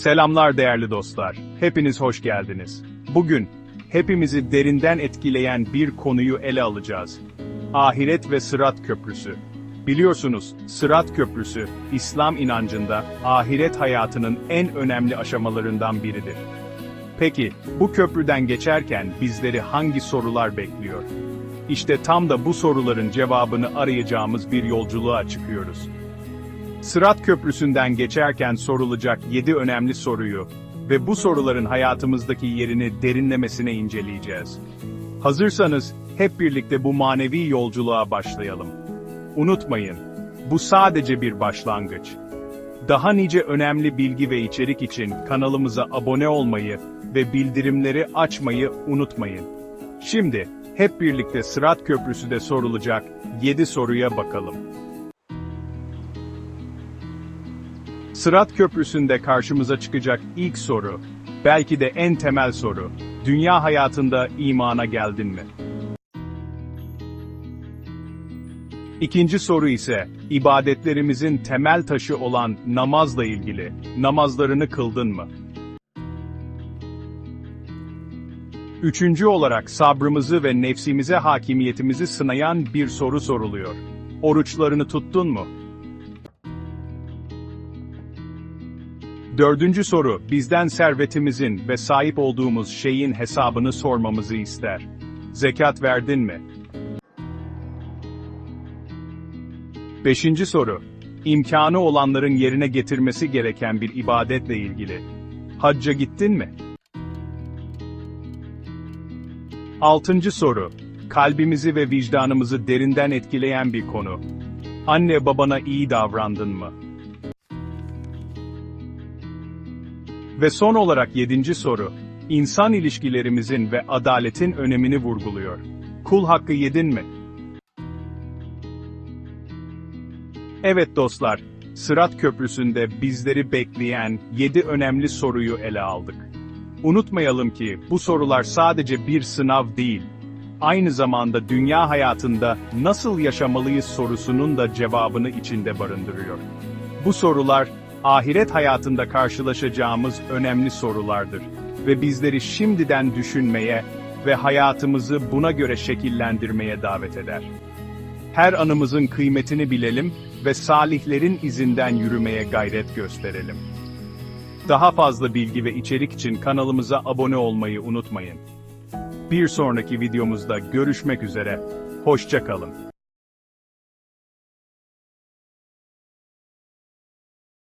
Selamlar değerli dostlar. Hepiniz hoş geldiniz. Bugün hepimizi derinden etkileyen bir konuyu ele alacağız. Ahiret ve Sırat Köprüsü. Biliyorsunuz, Sırat Köprüsü, İslam inancında ahiret hayatının en önemli aşamalarından biridir. Peki, bu köprüden geçerken bizleri hangi sorular bekliyor? İşte tam da bu soruların cevabını arayacağımız bir yolculuğa çıkıyoruz. Sırat Köprüsü'nden geçerken sorulacak 7 önemli soruyu ve bu soruların hayatımızdaki yerini derinlemesine inceleyeceğiz. Hazırsanız hep birlikte bu manevi yolculuğa başlayalım. Unutmayın, bu sadece bir başlangıç. Daha nice önemli bilgi ve içerik için kanalımıza abone olmayı ve bildirimleri açmayı unutmayın. Şimdi hep birlikte Sırat Köprüsü'de sorulacak 7 soruya bakalım. Sırat Köprüsü'nde karşımıza çıkacak ilk soru, belki de en temel soru, dünya hayatında imana geldin mi? İkinci soru ise, ibadetlerimizin temel taşı olan namazla ilgili, namazlarını kıldın mı? Üçüncü olarak sabrımızı ve nefsimize hakimiyetimizi sınayan bir soru soruluyor. Oruçlarını tuttun mu? Dördüncü soru, bizden servetimizin ve sahip olduğumuz şeyin hesabını sormamızı ister. Zekat verdin mi? Beşinci soru, imkanı olanların yerine getirmesi gereken bir ibadetle ilgili. Hacca gittin mi? Altıncı soru, kalbimizi ve vicdanımızı derinden etkileyen bir konu. Anne babana iyi davrandın mı? Ve son olarak yedinci soru, insan ilişkilerimizin ve adaletin önemini vurguluyor. Kul hakkı yedin mi? Evet dostlar, Sırat Köprüsü'nde bizleri bekleyen 7 önemli soruyu ele aldık. Unutmayalım ki bu sorular sadece bir sınav değil, aynı zamanda dünya hayatında nasıl yaşamalıyız sorusunun da cevabını içinde barındırıyor. Bu sorular, ahiret hayatında karşılaşacağımız önemli sorulardır ve bizleri şimdiden düşünmeye ve hayatımızı buna göre şekillendirmeye davet eder. Her anımızın kıymetini bilelim ve salihlerin izinden yürümeye gayret gösterelim. Daha fazla bilgi ve içerik için kanalımıza abone olmayı unutmayın. Bir sonraki videomuzda görüşmek üzere, hoşça kalın.